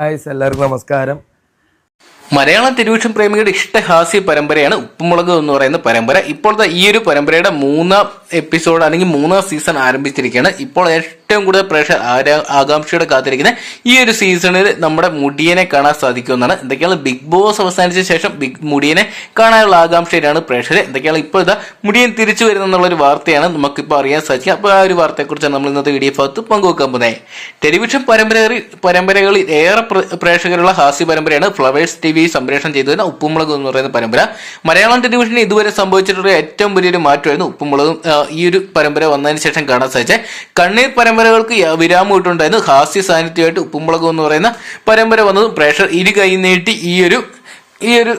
ഹായ്സ് എല്ലാവർക്കും നമസ്കാരം. മലയാള ടെലിവിഷൻ പ്രേമികളുടെ ഇഷ്ട ഹാസ്യ പരമ്പരയാണ് ഉപ്പുമുളക് എന്ന് പറയുന്ന പരമ്പര. ഇപ്പോഴത്തെ ഈ ഒരു പരമ്പരയുടെ മൂന്നാം എപ്പിസോഡ് അല്ലെങ്കിൽ മൂന്നാം സീസൺ ആരംഭിച്ചിരിക്കുകയാണ്. ഇപ്പോൾ ഏറ്റവും കൂടുതൽ പ്രേക്ഷകർ ആകാംക്ഷയോടെ കാത്തിരിക്കുന്ന ഈ ഒരു സീസണിൽ നമ്മുടെ മുടിയനെ കാണാൻ സാധിക്കുമെന്നാണ് എന്തൊക്കെയാണ്? ബിഗ് ബോസ് അവസാനിച്ച ശേഷം ബിഗ് മുടിയനെ കാണാനുള്ള ആകാംക്ഷയിലാണ് പ്രേക്ഷകർ. എന്തൊക്കെയാണ് ഇപ്പോൾ ഇതാ മുടിയൻ തിരിച്ചു വരുന്നെന്നുള്ളൊരു വാർത്തയാണ് നമുക്കിപ്പോൾ അറിയാൻ സാധിക്കുക. അപ്പോൾ ആ ഒരു വാർത്തയെക്കുറിച്ചാണ് നമ്മൾ ഇന്നത്തെ വീഡിയോ ഭാഗത്ത് പങ്കുവെക്കാൻ പോകുന്നത്. ടെലിവിഷൻ പരമ്പരകളിൽ പരമ്പരകളിൽ ഏറെ പ്രേക്ഷകരുള്ള ഹാസ്യ പരമ്പരയാണ് ഫ്ലവേഴ്സ് ടി വി സംപ്രേഷണം ചെയ്തതിന് ഉപ്പുമുളക് എന്ന് പറയുന്ന പരമ്പര. മലയാളം ടെലിവിഷനിൽ ഇതുവരെ സംഭവിച്ചിട്ടുള്ള ഏറ്റവും വലിയൊരു മാറ്റമായിരുന്നു ഉപ്പുമുളകും ഈ ഒരു പരമ്പര വന്നതിന് ശേഷം കാണാൻ സാധിച്ചത്. കണ്ണീർ പരമ്പരകൾക്ക് വിരാമം ഇട്ടുണ്ടായിരുന്നു ഹാസ്യ സാന്നിധ്യമായിട്ട് ഉപ്പുമുളക് എന്ന് പറയുന്ന പരമ്പര വന്നത് പ്രേക്ഷർ ഇരു കൈ നീട്ടി ഈ ഒരു ഈ ഒരു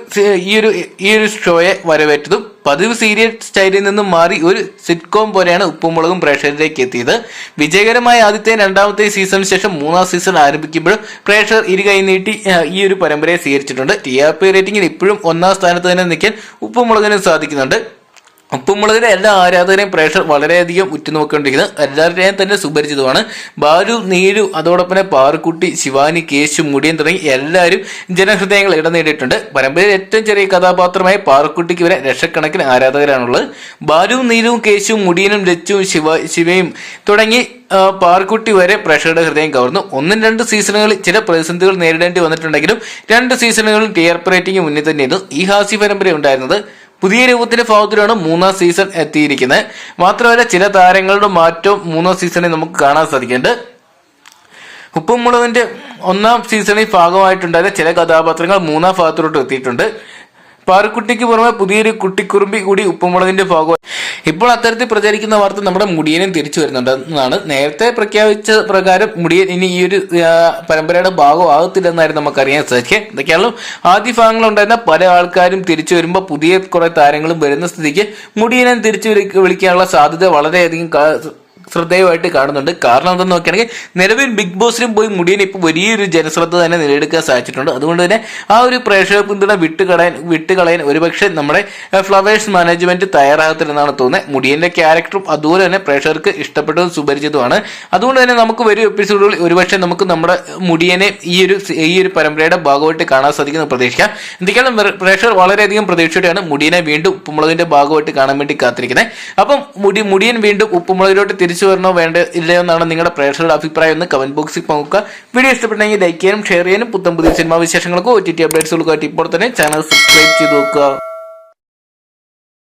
ഈ ഒരു ഈ ഒരു ഷോയെ വരവേറ്റതും പതിവ് സീരിയൽ സ്റ്റൈലിൽ നിന്നും മാറി ഒരു സിറ്റ്കോം പോലെയാണ് ഉപ്പുമുളകും പ്രേക്ഷകരിലേക്ക് എത്തിയത്. വിജയകരമായ ആദ്യത്തെ രണ്ടാമത്തെ സീസണിന് ശേഷം മൂന്നാം സീസൺ ആരംഭിക്കുമ്പോഴും പ്രേക്ഷകർ ഇരു കൈ നീട്ടി ഈ ഒരു പരമ്പരയെ സ്വീകരിച്ചിട്ടുണ്ട്. ടി ആർ പി റേറ്റിംഗിൽ ഇപ്പോഴും ഒന്നാം സ്ഥാനത്ത് തന്നെ നിൽക്കാൻ ഉപ്പുമുളകിനും സാധിക്കുന്നുണ്ട്. ഉപ്പുമുളകിന്റെ എല്ലാ ആരാധകരെയും പ്രേക്ഷകർ വളരെയധികം ഉറ്റുനോക്കേണ്ടിരിക്കുന്നത് എല്ലാവരുടെയും തന്നെ സുപരിചിതമാണ്. ബാലു നീരു അതോടൊപ്പം പാറുക്കുട്ടി ശിവാനി കേശു മുടിയൻ തുടങ്ങി എല്ലാവരും ജനഹൃദയങ്ങൾ ഇടം നേടിയിട്ടുണ്ട്. പരമ്പരയിൽ ഏറ്റവും ചെറിയ കഥാപാത്രമായ പാറുക്കുട്ടിക്ക് വരെ ലക്ഷക്കണക്കിന് ആരാധകരാണുള്ളത്. ബാലു നീരുവും കേശുവും മുടിയനും ലച്ചുവും ശിവ ശിവയും തുടങ്ങി പാർക്കുട്ടി വരെ പ്രേക്ഷകരുടെ ഹൃദയം കവർന്നു. ഒന്നും രണ്ട് സീസണുകളിൽ ചില പ്രതിസന്ധികൾ നേരിടേണ്ടി വന്നിട്ടുണ്ടെങ്കിലും രണ്ട് സീസണുകളിൽ ടി ആർ പി റേറ്റിംഗ് മുന്നിൽ തന്നെയായിരുന്നു ഈ ഹാസ്യ പരമ്പര ഉണ്ടായിരുന്നത്. പുതിയ രൂപത്തിന്റെ ഭാഗത്തിലാണ് മൂന്നാം സീസൺ എത്തിയിരിക്കുന്നത്. മാത്രമല്ല ചില താരങ്ങളുടെ മാറ്റവും മൂന്നാം സീസണിൽ നമുക്ക് കാണാൻ സാധിക്കുന്നുണ്ട്. ഉപ്പുമുളകിന്റെ ഒന്നാം സീസണിൽ ഭാഗമായിട്ടുണ്ടായ ചില കഥാപാത്രങ്ങൾ മൂന്നാം ഭാഗത്തിലോട്ട് എത്തിയിട്ടുണ്ട്. പാറുക്കുട്ടിക്ക് പുറമെ പുതിയൊരു കുട്ടിക്കുറുമ്പി കൂടി ഉപ്പുമുളകിന്റെ ഭാഗമായി. ഇപ്പോൾ അത്തരത്തിൽ പ്രചരിക്കുന്ന വാർത്ത നമ്മുടെ മുടിയനും തിരിച്ചു വരുന്നുണ്ട് എന്നാണ് നേരത്തെ പ്രഖ്യാപിച്ച പ്രകാരം മുടിയൻ ഇനി ഈ ഒരു പരമ്പരയുടെ ഭാഗമാകത്തില്ലെന്നായിരുന്നു നമുക്കറിയാൻ സാധിക്കുക. എന്തൊക്കെയാണല്ലോ ആദ്യ ഭാഗങ്ങളുണ്ടായിരുന്ന പല ആൾക്കാരും തിരിച്ചു വരുമ്പോൾ പുതിയ കുറെ താരങ്ങളും വരുന്ന സ്ഥിതിക്ക് മുടിയനെ തിരിച്ചു വിളിക്കാനുള്ള സാധ്യത വളരെയധികം ശ്രദ്ധേയമായിട്ട് കാണുന്നുണ്ട്. കാരണം എന്തെന്ന് നോക്കുകയാണെങ്കിൽ നിലവിൽ ബിഗ് ബോസിലും പോയി മുടിയൻ ഇപ്പോൾ വലിയൊരു ജനശ്രദ്ധ തന്നെ നേടിയെടുക്കാൻ സാധിച്ചിട്ടുണ്ട്. അതുകൊണ്ട് തന്നെ ആ ഒരു പ്രേക്ഷക പിന്തുണ വിട്ടുകളയാൻ വിട്ടുകളയാൻ ഒരുപക്ഷെ നമ്മുടെ ഫ്ലവേഴ്സ് മാനേജ്മെന്റ് തയ്യാറാകത്തില്ലെന്നാണ് തോന്നുന്നത്. മുടിയന്റെ ക്യാരക്ടറും അതുപോലെ തന്നെ പ്രേക്ഷകർക്ക് ഇഷ്ടപ്പെട്ടതും സുപരിചിതമാണ് അതുകൊണ്ട് തന്നെ നമുക്ക് വരും എപ്പിസോഡുകളിൽ ഒരുപക്ഷെ നമുക്ക് നമ്മുടെ മുടിയനെ ഈ ഒരു ഈ ഒരു പരമ്പരയുടെ ഭാഗമായിട്ട് കാണാൻ സാധിക്കുന്ന പ്രതീക്ഷിക്കാം. എന്തൊക്കെയാണ് പ്രേക്ഷകർ വളരെയധികം പ്രതീക്ഷയോടെയാണ് മുടിയനെ വീണ്ടും ഉപ്പുമുളകിന്റെ ഭാഗമായിട്ട് കാണാൻ വേണ്ടി കാത്തിരിക്കുന്നത്. അപ്പം മുടി മുടിയൻ വീണ്ടും ഉപ്പുമുളകിലോട്ട് തിരിച്ചു വരണോ വേണ്ട ഇല്ലയോ എന്നാണ് നിങ്ങളുടെ പ്രേക്ഷകരുടെ അഭിപ്രായം എന്ന് കമന്റ് ബോക്സിൽ പങ്കുക വീഡിയോ ഇഷ്ടപ്പെട്ടെങ്കിൽ ലൈക്ക് ചെയ്യാനും ഷെയർ ചെയ്യാനും പുത്തം പുതിയ സിനിമാ വിശേഷങ്ങൾക്കോ ഒ ടി ടി അപ്ഡേറ്റ്സുകൾക്കോ ആയിട്ട് ഇപ്പോൾ തന്നെ ചാനൽ സബ്സ്ക്രൈബ് ചെയ്ത് നോക്കുക